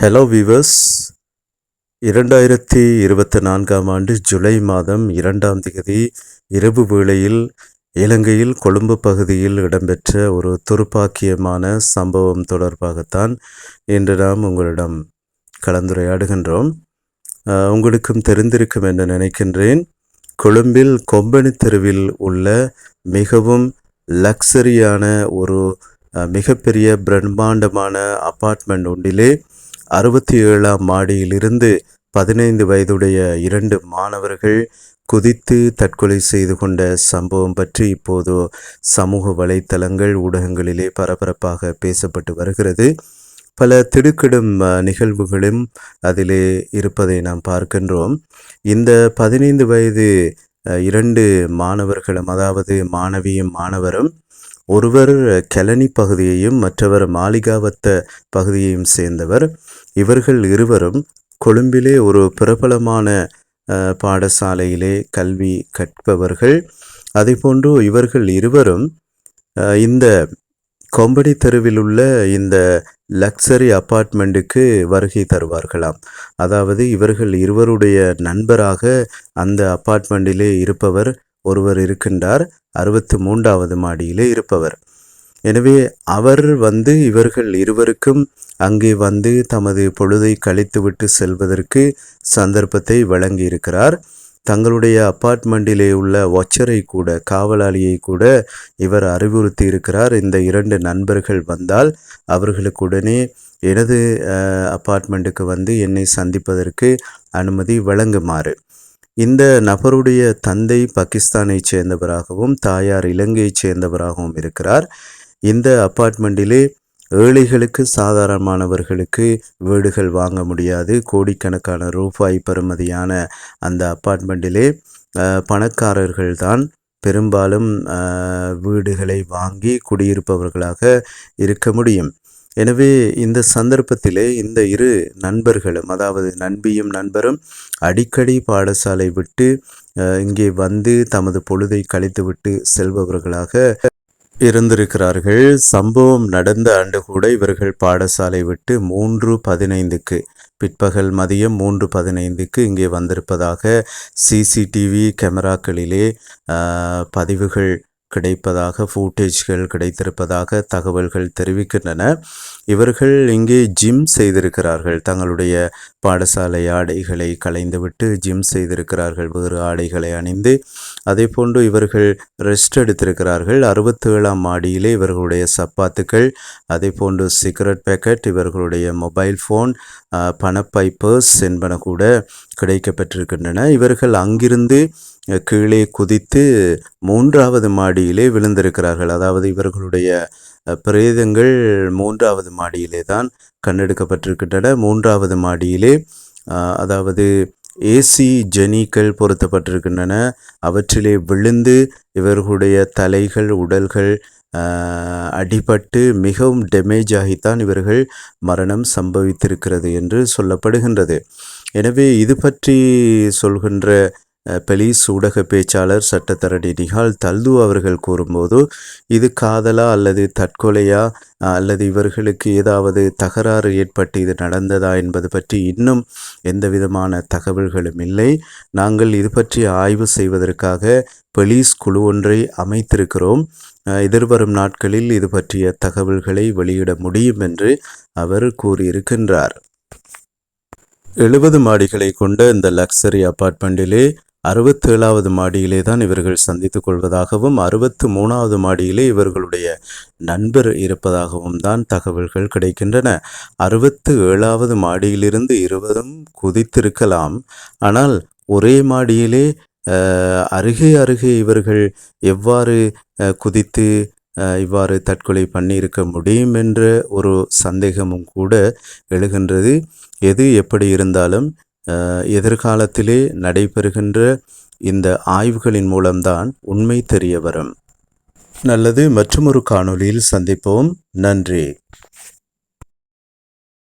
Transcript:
Hello viewers இரண்டாயிரத்தி இருபத்தி நான்காம் ஆண்டு ஜூலை மாதம் இரண்டாம் தேதி இரவு வேளையில் இலங்கையில் கொழும்பு பகுதியில் இடம்பெற்ற ஒரு துருப்பாக்கியமான சம்பவம் தொடர்பாகத்தான் இன்று நாம் உங்களிடம் கலந்துரையாடுகின்றோம். உங்களுக்கும் தெரிந்திருக்கும் என்று நினைக்கின்றேன். கொழும்பில் கொம்பனி தெருவில் உள்ள மிகவும் லக்ஸரியான ஒரு மிகப்பெரிய பிரம்மாண்டமான அபார்ட்மெண்ட் ஒன்றிலே அறுபத்தி ஏழாம் மாடியிலிருந்து பதினைந்து வயதுடைய இரண்டு மாணவர்கள் குதித்து தற்கொலை செய்து கொண்ட சம்பவம் பற்றி இப்போது சமூக வலைத்தளங்கள் ஊடகங்களிலே பரபரப்பாக பேசப்பட்டு வருகிறது. பல திடுக்கிடும் நிகழ்வுகளும் அதிலே இருப்பதை நாம் பார்க்கின்றோம். இந்த பதினைந்து வயது இரண்டு மாணவர்களும் அதாவது மாணவியும் மாணவரும் ஒருவர் கெலனி பகுதியையும் மற்றவர் மாளிகாவத்த பகுதியையும் சேர்ந்தவர். இவர்கள் இருவரும் கொழும்பிலே ஒரு பிரபலமான பாடசாலையிலே கல்வி கற்பவர்கள். அதேபோன்று இவர்கள் இருவரும் இந்த கொம்படி தெருவில் உள்ள இந்த லக்ஸரி அப்பார்ட்மெண்ட்டுக்கு வருகை தருவார்களாம். அதாவது இவர்கள் இருவருடைய நண்பராக அந்த அப்பார்ட்மெண்ட்டிலே இருப்பவர் ஒருவர் இருக்கின்றார். அறுபத்து மூன்றாவது மாடியிலே இருப்பவர். எனவே அவர் வந்து இவர்கள் இருவருக்கும் அங்கே வந்து தமது பொழுதை கழித்துவிட்டு செல்வதற்கு சந்தர்ப்பத்தை வழங்கியிருக்கிறார். தங்களுடைய அப்பார்ட்மெண்ட்டிலே உள்ள ஒச்சரை கூட காவலாளியை கூட இவர் அறிவுறுத்தி இருக்கிறார் இந்த இரண்டு நண்பர்கள் வந்தால் அவர்களுக்கு உடனே எனது அப்பார்ட்மெண்ட்டுக்கு வந்து என்னை சந்திப்பதற்கு அனுமதி வழங்குமாறு. இந்த நபருடைய தந்தை பாகிஸ்தானைச் சேர்ந்தவராகவும் தாயார் இலங்கையைச் சேர்ந்தவராகவும் இருக்கிறார். இந்த அப்பார்ட்மெண்ட்டிலே ஏழைகளுக்கு சாதாரணமானவர்களுக்கு வீடுகள் வாங்க முடியாது. கோடிக்கணக்கான ரூபாய் பெறுமதியான அந்த அப்பார்ட்மெண்ட்டிலே பணக்காரர்கள்தான் பெரும்பாலும் வீடுகளை வாங்கி குடியிருப்பவர்களாக இருக்க முடியும். எனவே இந்த சந்தர்ப்பத்திலே இந்த இரு நண்பர்களும் அதாவது நண்பியும் நண்பரும் அடிக்கடி பாடசாலை விட்டு இங்கே வந்து தமது பொழுதை கழித்துவிட்டு செல்பவர்களாக இருந்திருக்கிறார்கள். சம்பவம் நடந்த ஆண்டு கூட இவர்கள் பாடசாலை விட்டு மூன்று பதினைந்துக்கு பிற்பகல் மதியம் மூன்று பதினைந்துக்கு இங்கே வந்திருப்பதாக சிசிடிவி கேமராக்களிலே பதிவுகள் கிடைப்பதாக ஃபூட்டேஜ்கள் கிடைத்திருப்பதாக தகவல்கள் தெரிவிக்கின்றன. இவர்கள் இங்கே ஜிம் செய்திருக்கிறார்கள். தங்களுடைய பாடசாலை ஆடைகளை களைந்துவிட்டு ஜிம் செய்திருக்கிறார்கள். வேறு ஆடைகளை அணிந்து அதே போன்று இவர்கள் ரெஸ்ட் எடுத்திருக்கிறார்கள். அறுபத்தி ஏழாம் மாடியிலே இவர்களுடைய சப்பாத்துக்கள் அதே போன்று சிகரெட் பேக்கெட் இவர்களுடைய மொபைல் ஃபோன் பணப்பைப்பர்ஸ் பணப்பை பர்ஸ் என்பன கூட கிடைக்கப்பட்டிருக்கின்றன இவர்கள் அங்கிருந்து கீழே குதித்து மூன்றாவது மாடியிலே விழுந்திருக்கிறார்கள். அதாவது இவர்களுடைய பிரேதங்கள் மூன்றாவது மாடியிலே தான் கண்டெடுக்கப்பட்டிருக்கின்றன மூன்றாவது மாடியிலே அதாவது ஏசி ஜெனிகள் பொருத்தப்பட்டிருக்கின்றன. அவற்றிலே விழுந்து இவர்களுடைய தலைகள் உடல்கள் அடிபட்டு மிகவும் டேமேஜ் ஆகித்தான் இவர்கள் மரணம் சம்பவித்திருக்கிறது என்று சொல்லப்படுகின்றது. எனவே இது பற்றி சொல்கின்ற பெலிஸ் ஊடக பேச்சாளர் சட்டத்தரணி நிகால் தல்து அவர்கள் கூறும்போது இது காதலா அல்லது தற்கொலையா? அல்லது இவர்களுக்கு ஏதாவது தகராறு ஏற்பட்டு இது நடந்ததா என்பது பற்றி இன்னும் எந்த விதமான தகவல்களும் இல்லை. நாங்கள் இது பற்றி ஆய்வு செய்வதற்காக பெலிஸ் குழு ஒன்றை அமைத்திருக்கிறோம். எதிர்வரும் நாட்களில் இது பற்றிய தகவல்களை வெளியிட முடியும் என்று அவர் கூறியிருக்கின்றார். எழுபது மாடிகளை கொண்ட இந்த லக்ஸரி அபார்ட்மெண்ட்டிலே அறுபத்தேழாவது மாடியிலே தான் இவர்கள் சந்தித்துக் கொள்வதாகவும் அறுபத்து மூணாவது மாடியிலே இவர்களுடைய நண்பர் இருப்பதாகவும் தான் தகவல்கள் கிடைக்கின்றன. அறுபத்து ஏழாவது மாடியிலிருந்து இருவரும் குதித்திருக்கலாம். ஆனால் ஒரே மாடியிலே அருகே அருகே இவர்கள் எவ்வாறு குதித்து இவ்வாறு தற்கொலை பண்ணியிருக்க முடியும் என்ற ஒரு சந்தேகமும் கூட எழுகின்றது. எது எப்படி இருந்தாலும் எதிர்காலத்திலே நடைபெறுகின்ற இந்த ஆய்வுகளின் மூலம்தான் உண்மை தெரிய வரும். நல்லது மற்றொரு காணொளியில் சந்திப்போம். நன்றி.